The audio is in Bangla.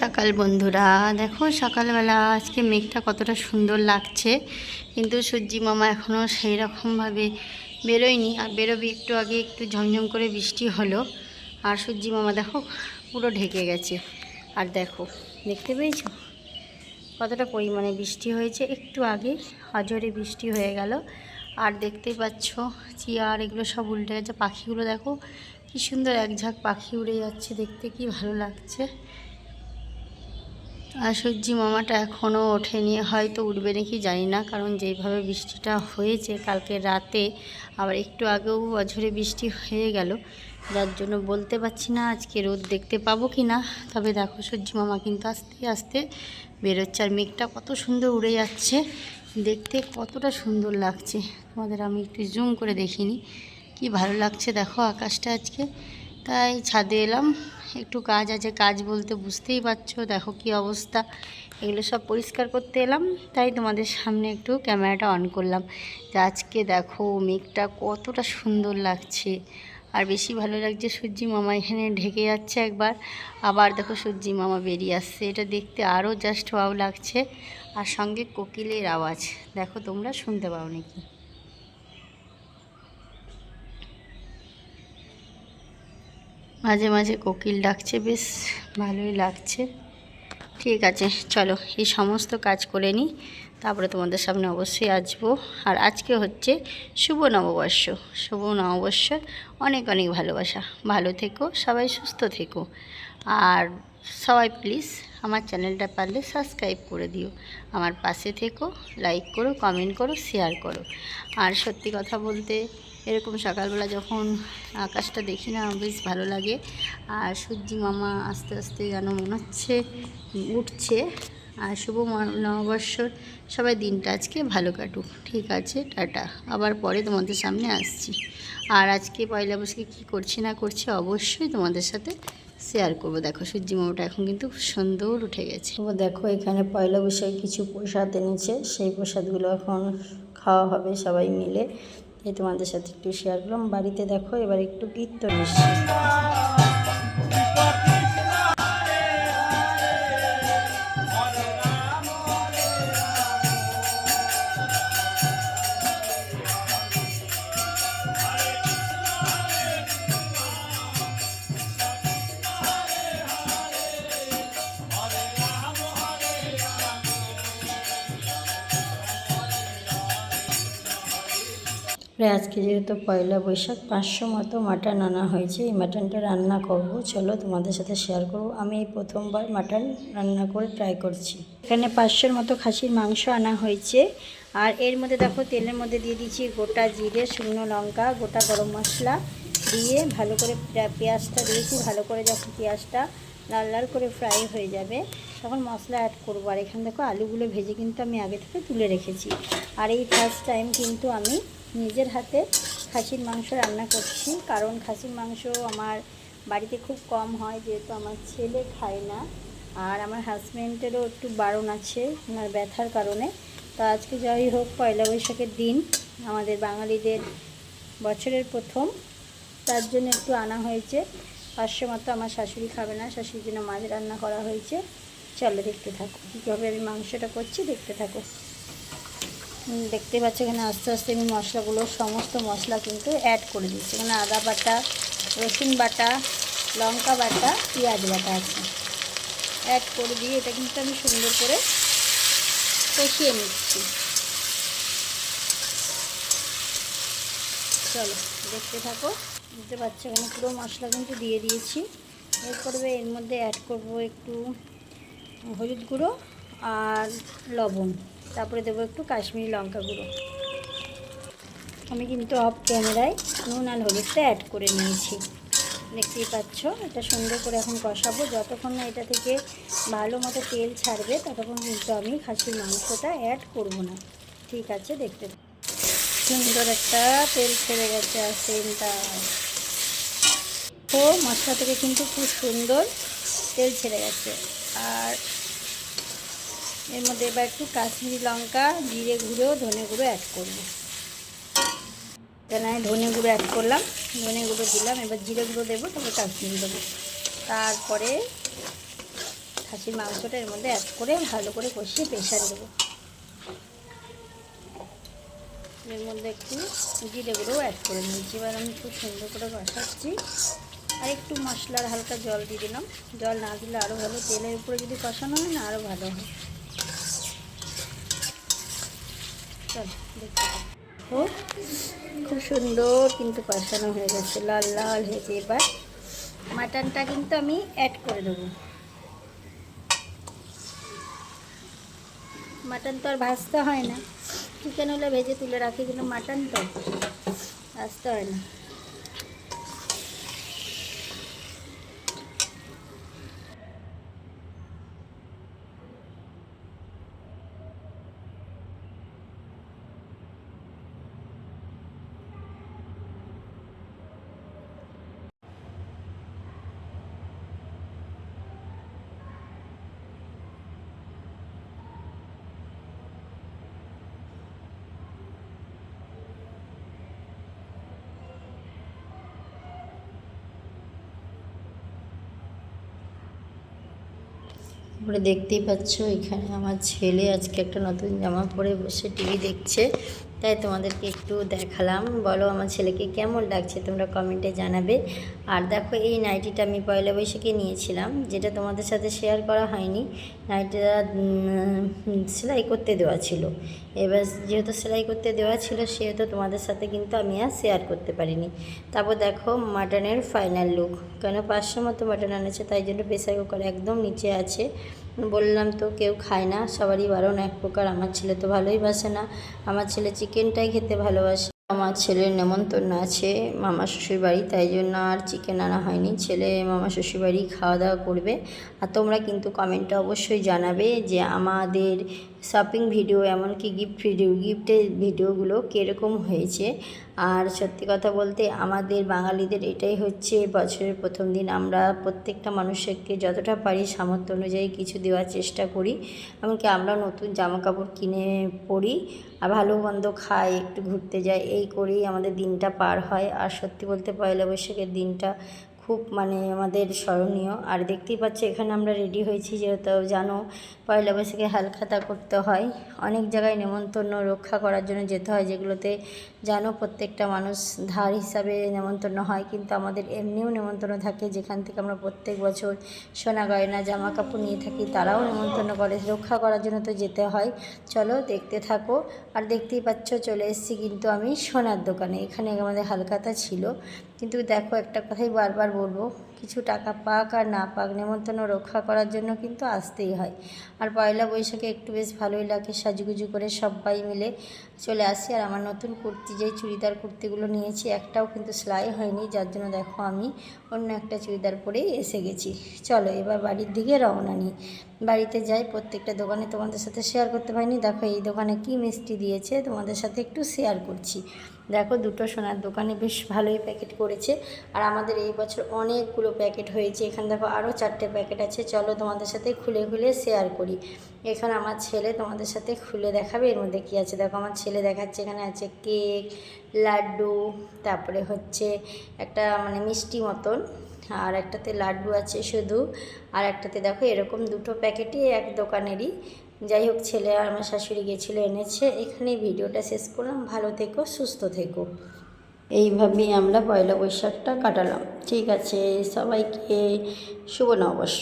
সকাল বন্ধুরা। দেখো, সকালবেলা আজকে মেঘটা কতটা সুন্দর লাগছে। কিন্তু সূর্যি মামা এখনও সেই রকমভাবে বেরোয়নি। আর বেরোবে একটু আগে একটু ঝমঝম করে বৃষ্টি হলো। আর সূর্যি মামা দেখো, পুরো ঢেকে গেছে। আর দেখো, দেখতে পেয়েছ? কতটা পরিমাণে বৃষ্টি হয়েছে। একটু আগে অজরে বৃষ্টি হয়ে গেল। আর দেখতেই পাচ্ছ, চেয়ার এগুলো সব উল্টে গেছে। পাখিগুলো দেখো, কি সুন্দর এক ঝাঁক পাখি উড়ে যাচ্ছে। দেখতে কি ভালো লাগছে। আর সূর্যি মামাটা এখনও ওঠেনি, হয়তো উঠবে নাকি জানি না, কারণ যেইভাবে বৃষ্টিটা হয়েছে কালকে রাতে, আবার একটু আগেও অঝরে বৃষ্টি হয়ে গেল। যার জন্য বলতে পারছি না আজকে রোদ দেখতে পাবো কি না, তবে দেখো সূর্যি মামা কিন্তু আস্তে আস্তে বেরোচ্ছে আর মেঘটা কত সুন্দর উড়ে যাচ্ছে, দেখতে কতটা সুন্দর লাগছে। তোমাদের আমি একটু জুম করে দেখিনি, কি ভালো লাগছে দেখো আকাশটা আজকে। তাই ছাদে এলাম। একটু কাজ আছে, কাজ বলতে বুঝতেই পারছ, দেখো কি অবস্থা। এগুলো সব পরিষ্কার করতে এলাম, তাই তোমাদের সামনে একটু ক্যামেরাটা অন করলাম। যে আজকে দেখো মেঘটা কতটা সুন্দর লাগছে। আর বেশি ভালো লাগছে সূর্যি মামা এখানে ঢেকে যাচ্ছে একবার। আবার দেখো সূর্যি মামা বেরিয়ে আসছে, এটা দেখতে আরও জাস্ট ওয়াও লাগছে। আর সঙ্গে কোকিলের আওয়াজ, দেখো তোমরা শুনতে পাও নাকি? মাঝে মাঝে কোকিল ডাকছে, বেশ ভালোই লাগছে। ঠিক আছে, চলো এই সমস্ত কাজ করে নিই, তারপরে তোমাদের সামনে অবশ্যই আসব। আর আজকে হচ্ছে শুভ নববর্ষ। শুভ নববর্ষের অনেক অনেক ভালোবাসা। ভালো থেকো, সবাই সুস্থ থেকো। আর সবাই প্লিজ আমার চ্যানেলটা পারলে সাবস্ক্রাইব করে দিও। আমার পাশে থেকো লাইক করো কমেন্ট করো শেয়ার করো। আর সত্যি কথা বলতে এরকম সকালবেলা যখন আকাশটা দেখি না, বেশ ভালো লাগে। আর সূর্যি মামা আস্তে আস্তে যেন মনে হচ্ছে, উঠছে। আর শুভ নববর্ষর সবাই দিনটা আজকে ভালো কাটুক। ঠিক আছে, টাটা। আবার পরে তোমাদের সামনে আসছি। আর আজকে পয়লা বৈশাখে কী করছি না করছি অবশ্যই তোমাদের সাথে শেয়ার করব। দেখো, সূর্যি মামাটা এখন কিন্তু সুন্দর উঠে গেছে। ও দেখো, এখানে পয়লা বৈশাখে কিছু প্রসাদ এনেছে। সেই প্রসাদগুলো এখন খাওয়া হবে সবাই মিলে। এই তোমাদের সাথে একটু শেয়ার করলাম। বাড়িতে দেখো এবার একটু কীর্তন এসছে। তারপরে আজকে যেহেতু পয়লা বৈশাখ, পাঁচশো মতো মাটন আনা হয়েছে। এই মাটনটা রান্না করব। চলো তোমাদের সাথে শেয়ার করব। আমি এই প্রথমবার মাটন রান্না করে ট্রাই করছি। এখানে পাঁচশোর মতো খাসির মাংস আনা হয়েছে। আর এর মধ্যে দেখো, তেলের মধ্যে দিয়ে দিচ্ছি গোটা জিরে, শুকনো লঙ্কা, গোটা গরম মশলা দিয়ে ভালো করে পেঁয়াজটা দিয়েছি। ভালো করে যখন পেঁয়াজটা লাল লাল করে ফ্রাই হয়ে যাবে। তখন মশলা অ্যাড করব। আর এখানে দেখো আলুগুলো ভেজে কিন্তু আমি আগে থেকে তুলে রেখেছি। আর এই ফার্স্ট টাইম কিন্তু আমি নিজের হাতে খাসির মাংস রান্না করছি। কারণ খাসির মাংস আমার বাড়িতে খুব কম হয়, যেহেতু আমার ছেলে খায় না। আর আমার হাজব্যান্ডেরও একটু বারণ আছে, ওনার ব্যথার কারণে। তো আজকে যাই হোক, পয়লা বৈশাখের দিন, আমাদের বাঙালিদের বছরের প্রথম। তার জন্য একটু আনা হয়েছে। পাঁচশো মতো আমার শাশুড়ি খাবে না, শাশুড়ির জন্য মাছ রান্না করা হয়েছে। চলো দেখতে থাকো, কীভাবে আমি মাংসটা করছি দেখতে থাকো। দেখতে পাচ্ছ এখানে আস্তে আস্তে আমি মশলাগুলো, সমস্ত মশলা কিন্তু অ্যাড করে দিচ্ছি এখানে আদা বাটা, রসুন বাটা, লঙ্কা বাটা, পেঁয়াজ বাটা আছে। অ্যাড করে দিয়ে এটা কিন্তু আমি সুন্দর করে কষিয়ে নিচ্ছি। চলো, দেখতে থাকো। বুঝতে পারছ এখানে পুরো মশলা কিন্তু দিয়ে দিয়েছি। এর এর মধ্যে অ্যাড করব একটু হলুদ গুঁড়ো আর লবণ। তারপরে দেবো একটু কাশ্মীরি লঙ্কা গুঁড়ো। আমি কিন্তু অফ ক্যামেরায় নুন আর হলুদটা অ্যাড করে নিয়েছি। দেখতেই পাচ্ছ, এটা সুন্দর করে এখন কষাবো। যতক্ষণ না এটা থেকে ভালো মতো তেল ছাড়বে, ততক্ষণ কিন্তু আমি খাসির মাংসটা অ্যাড করব না। ঠিক আছে, দেখতে সুন্দর একটা তেল ছেড়ে গেছে আর সেন্টটা ও মশলা থেকে কিন্তু খুব সুন্দর তেল ছেড়ে গেছে। আর এর মধ্যে এবার একটু কাশ্মীরি লঙ্কা, জিরে গুঁড়ো, ধনে গুঁড়ো অ্যাড করব। এখানে আমি ধনে গুঁড়ো অ্যাড করলাম, ধনে গুঁড়ো দিলাম, এবার জিরে গুঁড়ো দেবো, তারপর কাশ্মীরি দেবো। তারপরে খাসির মাংসটা এর মধ্যে অ্যাড করে ভালো করে কষিয়ে প্রেশার দেবো। এর মধ্যে একটু জিরে গুঁড়োও অ্যাড করে নিয়েছি, এবার আমি খুব সুন্দর করে কষাচ্ছি। আর একটু মশলার হালকা জল দিয়ে দিলাম। জল না দিলে আরও ভালো, তেলের উপরে যদি কষানো হয় না আরও ভালো হয়। খুব সুন্দর কিন্তু কষানো হয়ে গেছে, লাল লাল হয়েছে এবার। মাটনটা কিন্তু আমি অ্যাড করে দেবো। মাটন তো আর ভাজতে হয় না। চিকেন হলে ভেজে তুলে রাখি, কিন্তু মাটন তো ভাজতে হয় না। তারপরে দেখতেই পাচ্ছ, এখানে আমার ছেলে আজকে একটা নতুন জামা পরে বসে টিভি দেখছে, তাই তোমাদেরকে একটু দেখালাম। বলো, আমার ছেলেকে কেমন লাগছে তোমরা কমেন্টে জানাবে। আর দেখো, এই নাইটিটা আমি পয়লা বৈশাখে নিয়েছিলাম, যেটা তোমাদের সাথে শেয়ার করা হয়নি। নাইটিটা সেলাই করতে দেওয়া ছিল। এবার যেহেতু সেলাই করতে দেওয়া ছিল, সেহেতু তোমাদের সাথে কিন্তু আমি আর শেয়ার করতে পারিনি। তারপর দেখো মাটনের ফাইনাল লুক কেন পাঁচশো মতো মাটন আনেছে তাই জন্য প্রেসার কুকার একদম নিচে আছে। বললাম তো কেউ খায় না, সবারই বারণ, এক প্রকার। আমার ছেলে তো ভালোই বাসে না। আমার ছেলে চিকেনটাই খেতে ভালোবাসে। আমার ছেলের নেমন্তন্ন আছে। মামা শ্বশুর বাড়ি, তাই জন্য আর চিকেন আনা হয়নি। ছেলে, মামা শ্বশুর বাড়ি খাওয়া দাওয়া করবে। আর তোমরা কিন্তু কমেন্টে অবশ্যই জানাবে যে আমাদের শপিং ভিডিও এমনকি গিফট ভিডিও গিফটের ভিডিওগুলো কীরকম হয়েছে। আর সত্যি কথা বলতে আমাদের বাঙালিদের এটাই হচ্ছে বছরের প্রথম দিন। আমরা প্রত্যেকটা মানুষকে যতটা পারি সামর্থ্য অনুযায়ী কিছু দেওয়ার চেষ্টা করি। এমনকি আমরা নতুন জামা কাপড় কিনে পরি আর ভালো মন্দ খাই, একটু ঘুরতে যাই, এই করেই আমাদের দিনটা পার হয়। আর সত্যি বলতে পয়লা বৈশাখের দিনটা খুব মানে আমাদের স্মরণীয়। আর দেখতেই পাচ্ছ, এখানে আমরা রেডি হয়েছি যেহেতু জানো, পয়লা বৈশাখে হালখাতা করতে হয়। অনেক জায়গায় নেমন্তন্ন রক্ষা করার জন্য যেতে হয়, যেগুলোতে জানো প্রত্যেকটা মানুষ ধার হিসাবে নেমন্তন্ন হয়। কিন্তু আমাদের এমনিও নেমন্তন্ন থাকে, যেখান থেকে আমরা প্রত্যেক বছর সোনা গয়না জামা কাপড় নিয়ে থাকি, তারাও নেমন্তন্ন করে। রক্ষা করার জন্য তো যেতে হয়। চলো দেখতে থাকো। আর দেখতেই পাচ্ছ, চলে এসেছি কিন্তু আমি সোনার দোকানে। এখানে আমাদের হালখাতা ছিল। কিন্তু দেখো, একটা কথাই বারবার বলব, কিছু টাকা পাক আর না পাক নেমন্তন্ন রক্ষা করার জন্য কিন্তু আসতেই হয়। আর পয়লা বৈশাখে একটু বেশ ভালোই লাগে সাজুগুজু করে সবাই মিলে চলে আসি। আর আমার নতুন কুর্তি, যেই চুড়িদার কুর্তিগুলো নিয়েছি, একটাও কিন্তু সেলাই হয়নি। যার জন্য দেখো আমি অন্য একটা চুড়িদার পরেই এসে গেছি। চলো এবার বাড়ির দিকে রওনা নিই। বাড়িতে যাই, প্রত্যেকটা দোকানে তোমাদের সাথে শেয়ার করতে পারিনি। দেখো এই দোকানে কি মিষ্টি দিয়েছে তোমাদের সাথে একটু শেয়ার করছি। দেখো দুটো সোনার দোকানে বেশ ভালোই প্যাকেট করেছে। আর আমাদের এই বছর অনেকগুলো প্যাকেট হয়েছে। এখানে দেখো আরও চারটে প্যাকেট আছে। চলো তোমাদের সাথে খুলে খুলে শেয়ার করি। এখানে আমার ছেলে তোমাদের সাথে খুলে দেখাবে। এর মধ্যে কী আছে? দেখো আমার ছেলে দেখাচ্ছে। এখানে আছে কেক, লাড্ডু, তারপরে হচ্ছে একটা মানে মিষ্টি মতন। আর একটাতে লাড্ডু আছে শুধু। আর একটাতে দেখো এরকম দুটো প্যাকেটই এক দোকানেরই। যাই হোক ছেলে আর আমার শাশুড়ি গেছিল, এনেছে। এখানে ভিডিওটা শেষ করলাম। ভালো থেকো, সুস্থ থেকো। এইভাবেই আমরা পয়লা বৈশাখটা কাটালাম। ঠিক আছে, সবাইকে শুভ নববর্ষ।